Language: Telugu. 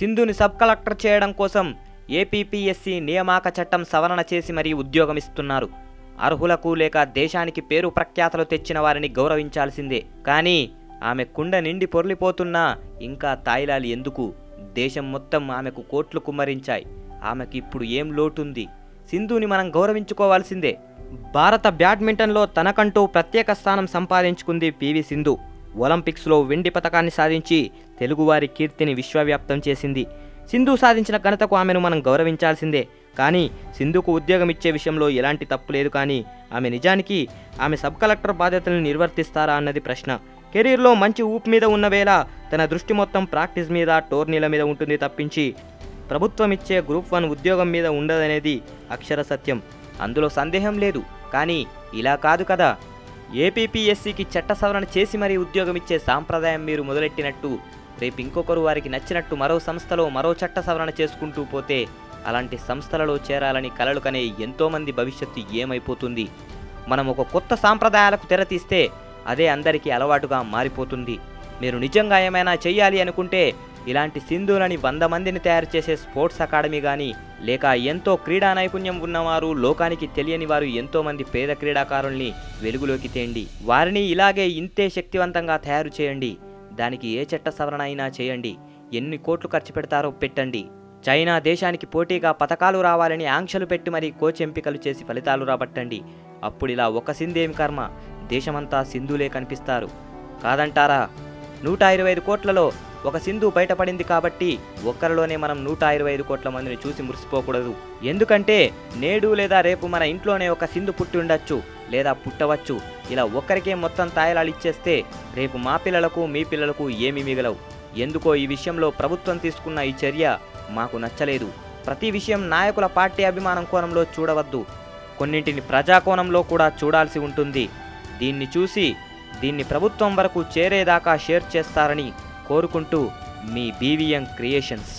సింధుని సబ్ కలెక్టర్ చేయడం కోసం ఏపీపీఎస్సీ నియామక చట్టం సవరణ చేసి మరీ ఉద్యోగం ఇస్తున్నారు అర్హులకు లేక దేశానికి పేరు ప్రఖ్యాతలు తెచ్చిన వారిని గౌరవించాల్సిందే. కానీ ఆమె కుండ నిండి పొర్లిపోతున్నా ఇంకా తాయిలాలి ఎందుకు? దేశం మొత్తం ఆమెకు కోట్లు కుమ్మరించాయి. ఆమెకి ఇప్పుడు ఏం లోటుంది? సింధుని మనం గౌరవించుకోవాల్సిందే. భారత బ్యాడ్మింటన్లో తనకంటూ ప్రత్యేక స్థానం సంపాదించుకుంది పివి సింధు. ఒలింపిక్స్లో వెండి పథకాన్ని సాధించి తెలుగువారి కీర్తిని విశ్వవ్యాప్తం చేసింది. సింధు సాధించిన ఘనతకు ఆమెను మనం గౌరవించాల్సిందే. కానీ సింధుకు ఉద్యోగం ఇచ్చే విషయంలో ఎలాంటి తప్పు లేదు కానీ ఆమె నిజానికి ఆమె సబ్ కలెక్టర్ బాధ్యతలను నిర్వర్తిస్తారా అన్నది ప్రశ్న. కెరీర్లో మంచి ఊపు మీద ఉన్న వేళ తన దృష్టి మొత్తం ప్రాక్టీస్ మీద టోర్నీల మీద ఉంటుంది తప్పించి ప్రభుత్వం ఇచ్చే గ్రూప్ వన్ ఉద్యోగం మీద ఉండదనేది అక్షర సత్యం. అందులో సందేహం లేదు. కానీ ఇలా కాదు కదా. ఏపీపీఎస్సీకి చట్ట సవరణ చేసి మరీ ఉద్యోగం ఇచ్చే సాంప్రదాయం మీరు మొదలెట్టినట్టు రేపు ఇంకొకరు వారికి నచ్చినట్టు మరో సంస్థలో మరో చట్ట సవరణ చేసుకుంటూ పోతే అలాంటి సంస్థలలో చేరాలని కలలు కనే ఎంతోమంది భవిష్యత్తు ఏమైపోతుంది. మనం ఒక కొత్త సాంప్రదాయాలకు తెరతీస్తే అదే అందరికీ అలవాటుగా మారిపోతుంది. మీరు నిజంగా ఏమైనా చేయాలి అనుకుంటే ఇలాంటి సింధులని వంద మందిని తయారు చేసే స్పోర్ట్స్ అకాడమీ కానీ లేక ఎంతో క్రీడా నైపుణ్యం ఉన్నవారు లోకానికి తెలియని వారు ఎంతోమంది పేద క్రీడాకారుల్ని వెలుగులోకి తేండి వారిని ఇలాగే ఇంతే శక్తివంతంగా తయారు చేయండి. దానికి ఏ చట్ట సవరణ అయినా చేయండి. ఎన్ని కోట్లు ఖర్చు పెడతారో పెట్టండి. చైనా దేశానికి పోటీగా పథకాలు రావాలని ఆంక్షలు పెట్టి మరీ కోచ్ ఎంపికలు చేసి ఫలితాలు రాబట్టండి. అప్పుడు ఇలా ఒక సింధేమి కర్మ. దేశమంతా సింధులే కనిపిస్తారు. కాదంటారా? నూట ఇరవై ఐదు కోట్లలో ఒక సింధు బయటపడింది కాబట్టి ఒక్కరిలోనే మనం నూట ఇరవై ఐదు కోట్ల మందిని చూసి మురిసిపోకూడదు. ఎందుకంటే నేడు లేదా రేపు మన ఇంట్లోనే ఒక సింధు పుట్టి ఉండొచ్చు లేదా పుట్టవచ్చు. ఇలా ఒక్కరికే మొత్తం తాయిలాలు ఇచ్చేస్తే రేపు మా పిల్లలకు మీ పిల్లలకు ఏమీ మిగలవు. ఎందుకో ఈ విషయంలో ప్రభుత్వం తీసుకున్న ఈ చర్య మాకు నచ్చలేదు. ప్రతి విషయం నాయకుల పార్టీ అభిమానం కోణంలో చూడవద్దు. కొన్నింటిని ప్రజాకోణంలో కూడా చూడాల్సి ఉంటుంది. దీన్ని చూసి దీన్ని ప్రభుత్వం వరకు చేరేదాకా షేర్ చేస్తారని కోరుకుంటూ మీ బీవీఎం క్రియేషన్స్